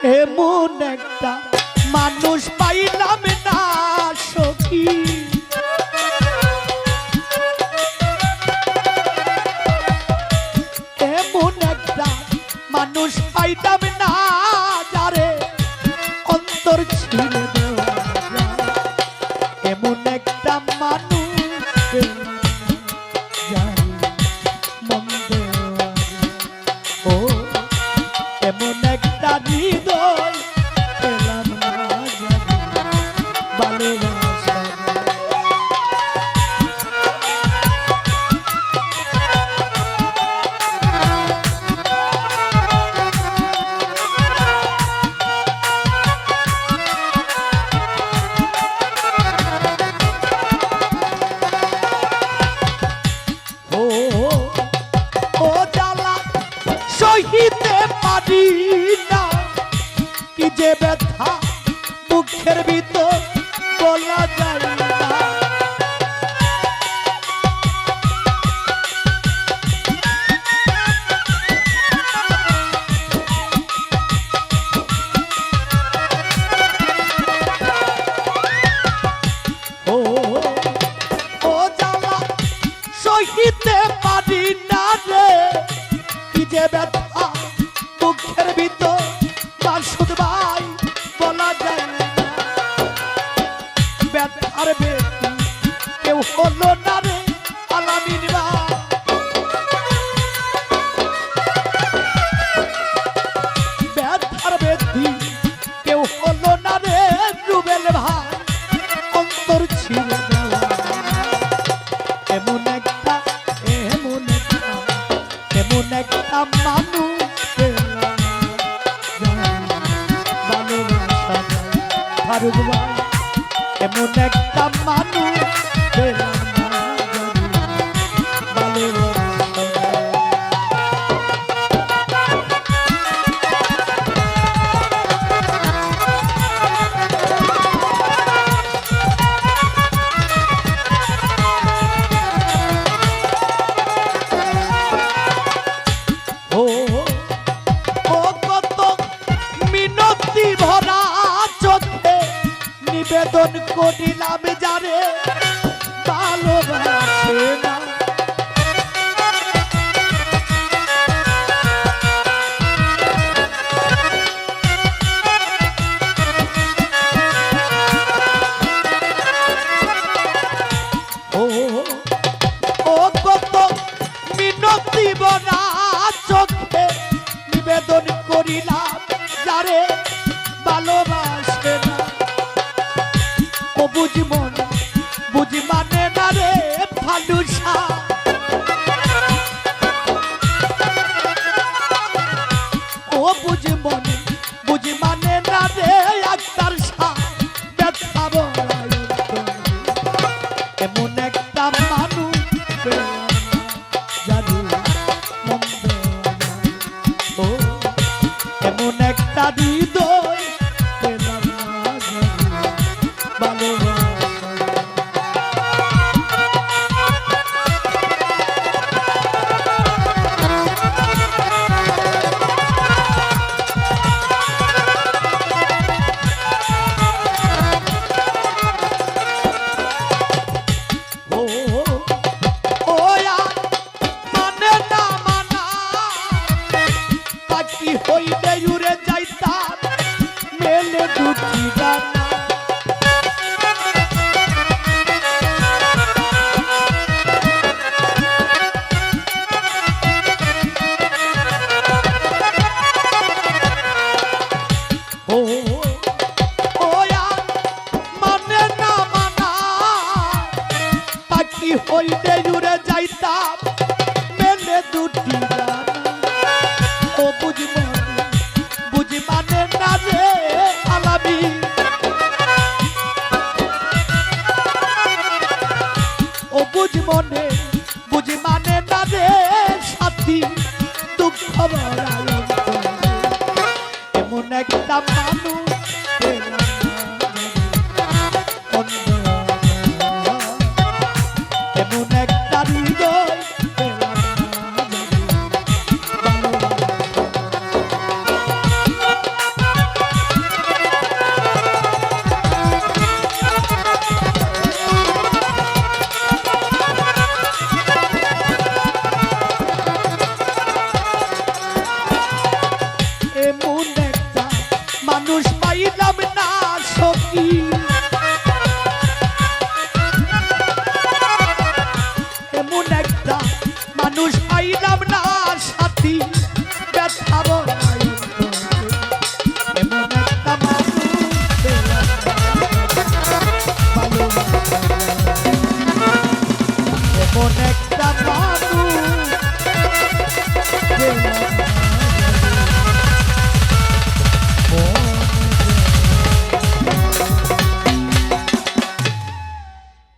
এমন একটা মানুষ পাইলাম না সখী। এমন একটা মানুষ পাইতাম না যারে অন্তর ছিঁড়ে অন্তর ছিঁড়ে এমন একটা এমন একটা এমন একটা মানুষ ভালোবাসা ভাই এমন একটা মানুষ নিবেদন করিলাম যারে ভালোবাসে না। ও ও কত মিনতি বনা চোখে নিবেদন করিলাম যারে না রে ফালুসা ও বুঝি মনে, বুঝি মানে না রে আক্তার শাহ। এমন একটা মানুষ জানি মন ও, এমন একটা হৃদয় মেলে দুটি ডানা মানে হইলে উড়ে যাইতাম। বুঝি মনে বুঝি মানে না রে সাথী দুঃখ। এমন একটা মানুষ